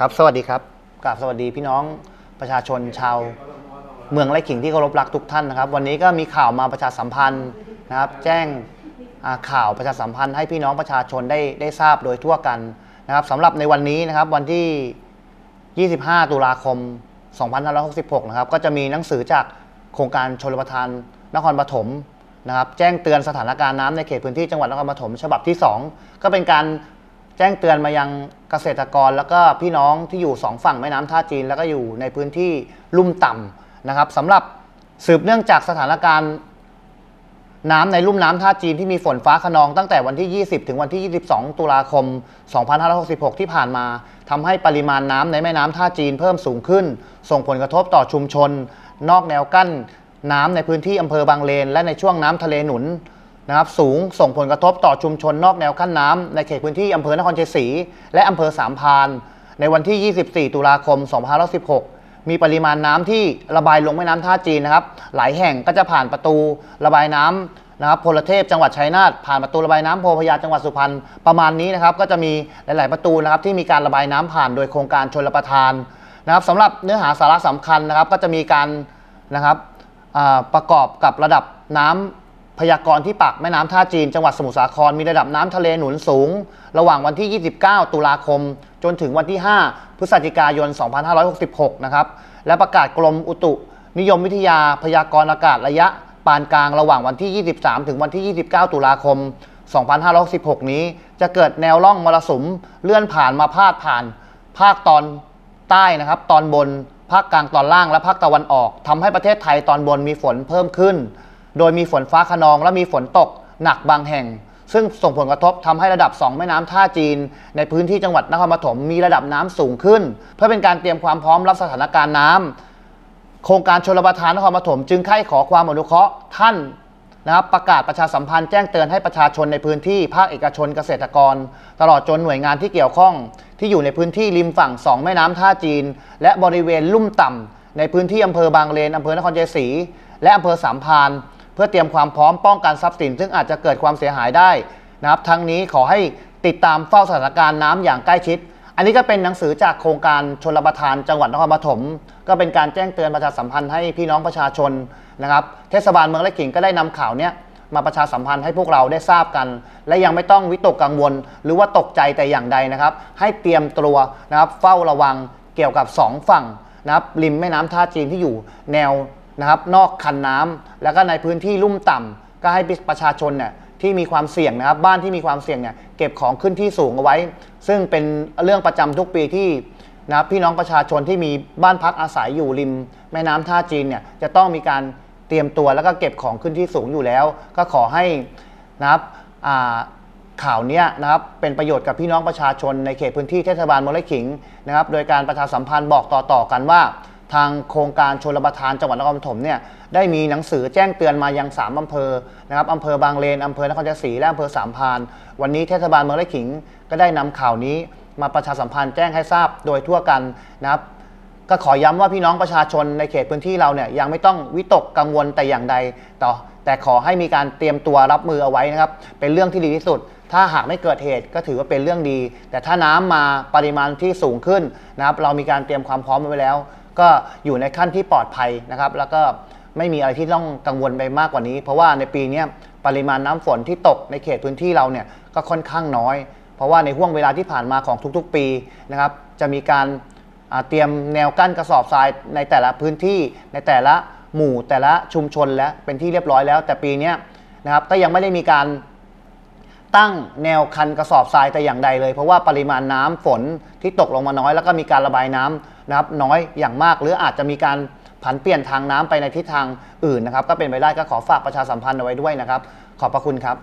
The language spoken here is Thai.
ครับ สวัสดีครับกราบสวัสดีพี่น้องประชาชนชาวเมืองไร่ขิงที่เคารพรักทุกท่านนะครับ วันนี้ก็มีข่าวมาประชาสัมพันธ์นะครับ แจ้งข่าวประชาสัมพันธ์ให้พี่น้องประชาชนได้ได้ทราบโดยทั่วกันนะครับสำหรับในวันนี้นะครับวันที่ 25 ตุลาคม 2566 นะครับ ก็จะมีหนังสือจากโครงการชลประทานนครปฐมนะครับ แจ้งเตือนสถานการณ์น้ำในเขตพื้นที่จังหวัดนครปฐมฉบับที่ 2 ก็เป็นการ จ้งเตือนมายังเกษตรกร แล้วก็พี่น้องที่อยู่2ฝั่งแม่น้ำท่าจีน แล้วก็อยู่ในพื้นที่ลุ่มต่ำนะครับสำหรับสืบเนื่องจากสถานการณ์ น้ำในลุ่มน้ำท่าจีนที่มีฝนฟ้าขนองตั้งแต่วันที่ 20 ถึงวันที่ 22 ตุลาคม 2566 ที่ผ่านมาทำให้ปริมาณน้ำในแม่น้ำท่าจีนเพิ่มสูงขึ้น ส่งผลกระทบต่อชุมชน นอกแนวกั้นน้ำในพื้นที่อำเภอบางเลน และในช่วงน้ำทะเลหนุน นะครับสูงส่งผลกระทบต่อชุมชนนอกแนวกั้นน้ำในเขตพื้นที่อำเภอนครชัยศรีและอำเภอสามพานในวันที่ 24 ตุลาคม 2516 มีปริมาณน้ำที่ระบายลงแม่น้ำท่าจีนนะครับหลายแห่งก็จะผ่านประตูระบายน้ำนะครับพลเทพจังหวัดชัยนาทผ่านประตูระบายน้ำโพพยาจังหวัดสุพรรณประมาณนี้นะครับก็จะมีหลาย ๆ ประตูนะครับที่มีการระบายน้ำผ่านโดยโครงการชลประทานนะครับสำหรับเนื้อหาสาระสำคัญนะครับก็จะมีการนะครับประกอบกับระดับน้ำ พยากรณ์ที่ปากแม่น้ำท่าจีน จังหวัดสมุทรสาคร มีระดับน้ำทะเลหนุนสูง ระหว่างวันที่ 29 ตุลาคม จนถึงวันที่ 5 พฤศจิกายน 2566 นะครับ และประกาศกรมอุตุ นิยมวิทยาพยากรณ์อากาศระยะปานกลางระหว่างวันที่ 23 ถึงวันที่ 29 ตุลาคม 2566 นี้ จะเกิดแนวร่องมรสุมเลื่อนผ่านมาพาดผ่าน ภาคตอนใต้นะครับ ตอนบน ภาคกลางตอนล่างและภาคตะวันออกทำให้ประเทศไทยตอนบนมีฝนเพิ่มขึ้น โดยมีฝนฟ้าขนองและมีฝนตกหนักบางแห่ง ซึ่งส่งผลกระทบทำให้ระดับ 2 แม่น้ำท่าจีน ในพื้นที่จังหวัดนครปฐมมีระดับน้ำสูงขึ้น เพื่อเป็นการเตรียมความพร้อมรับสถานการณ์น้ำโครงการชลประทานนครปฐมจึงไข้ขอความอนุเคราะห์ท่านนะครับประกาศประชาสัมพันธ์แจ้งเตือนให้ประชาชนในพื้นที่ภาคเอกชนเกษตรกร ตลอดจนหน่วยงานที่เกี่ยวข้อง ที่อยู่ในพื้นที่ริมฝั่งสองแม่น้ำท่าจีน และบริเวณลุ่มต่ำในพื้นที่อำเภอบางเลนอำเภอนครชัยศรีและอำเภอสามพาน เพื่อเตรียมความพร้อมป้องกันทรัพย์สิน ซึ่งอาจจะเกิดความเสียหายได้นะครับทั้งนี้ขอให้ติดตามเฝ้าสถานการณ์น้ำอย่างใกล้ชิด อันนี้ก็เป็นหนังสือจากโครงการชลประทานจังหวัดนครปฐมก็เป็นการแจ้งเตือนประชาสัมพันธ์ให้พี่น้องประชาชนนะครับเทศบาลเมืองไร่ขิงก็ได้นำข่าวเนี้ยมาประชาสัมพันธ์ให้พวกเราได้ทราบกัน และยังไม่ต้องวิตกกังวล หรือว่าตกใจแต่อย่างใดนะครับ ให้เตรียมตัวนะครับเฝ้าระวังเกี่ยวกับ 2 ฝั่งนะครับริมแม่น้ำท่าจีนที่อยู่แนว นะครับนอกคันน้ำแล้วก็ในพื้นที่ลุ่มต่ำก็ให้ประชาชนเนี่ยที่มีความเสี่ยงนะครับบ้านที่มีความเสี่ยงเนี่ยเก็บของขึ้นที่สูงเอาไว้ ซึ่งเป็นเรื่องประจำทุกปีที่นะพี่น้องประชาชนที่มีบ้านพักอาศัยอยู่ริม แม่น้ำท่าจีนเนี่ยจะต้องมีการเตรียมตัวแล้วก็เก็บของขึ้นที่สูงอยู่แล้ว ก็ขอให้นะครับข่าวนี้นะครับเป็นประโยชน์กับพี่น้องประชาชนในเขตพื้นที่เทศบาลเมืองไร่ขิงนะครับ โดยการประชาสัมพันธ์บอกต่อๆกันว่า ทางโครงการชลประทานจังหวัดนครปฐมเนี่ยได้มีหนังสือแจ้งเตือนมายัง 3 อำเภอนะครับอำเภอบางเลนอำเภอนครชัยศรีและอำเภอสามพานวันนี้เทศบาลเมืองไร่ขิงก็ได้นำข่าวนี้มาประชาสัมพันธ์แจ้งให้ทราบโดยทั่วกันนะครับก็ขอย้ำว่าพี่น้องประชาชนในเขตพื้นที่เราเนี่ยยังไม่ต้องวิตกกังวลแต่อย่างใดต่อ แต่ขอให้มีการเตรียมตัวรับมือเอาไว้นะครับ เป็นเรื่องที่ดีที่สุด ถ้าหากไม่เกิดเหตุก็ถือว่าเป็นเรื่องดี แต่ถ้าน้ำมาปริมาณที่สูงขึ้นนะครับ เรามีการเตรียมความพร้อมไว้แล้ว ก็อยู่ในขั้นที่ปลอดภัยนะครับ แล้วก็ไม่มีอะไรที่ต้องกังวลไปมากกว่านี้ เพราะว่าในปีนี้ปริมาณน้ำฝนที่ตกในเขตพื้นที่เราเนี่ยก็ค่อนข้างน้อย เพราะว่าในห่วงเวลาที่ผ่านมาของทุกๆ ปีนะครับ จะมีการเตรียมแนวกั้นกระสอบทรายในแต่ละพื้นที่ในแต่ละหมู่แต่ละชุมชนแล้วเป็นที่เรียบร้อยแล้ว แต่ปีนี้นะครับก็ยังไม่ได้มีการตั้งแนวคันกระสอบทรายแต่อย่างใดเลย เพราะว่าปริมาณน้ำฝนที่ตกลงมาน้อย แล้วก็มีการระบายน้ำ นะครับน้อยอย่างมาก หรืออาจจะมีการผันเปลี่ยนทางน้ำไปในทิศทางอื่นนะครับก็เป็นไปได้ก็ขอฝากประชาสัมพันธ์เอาไว้ด้วยนะครับ ขอบพระคุณครับ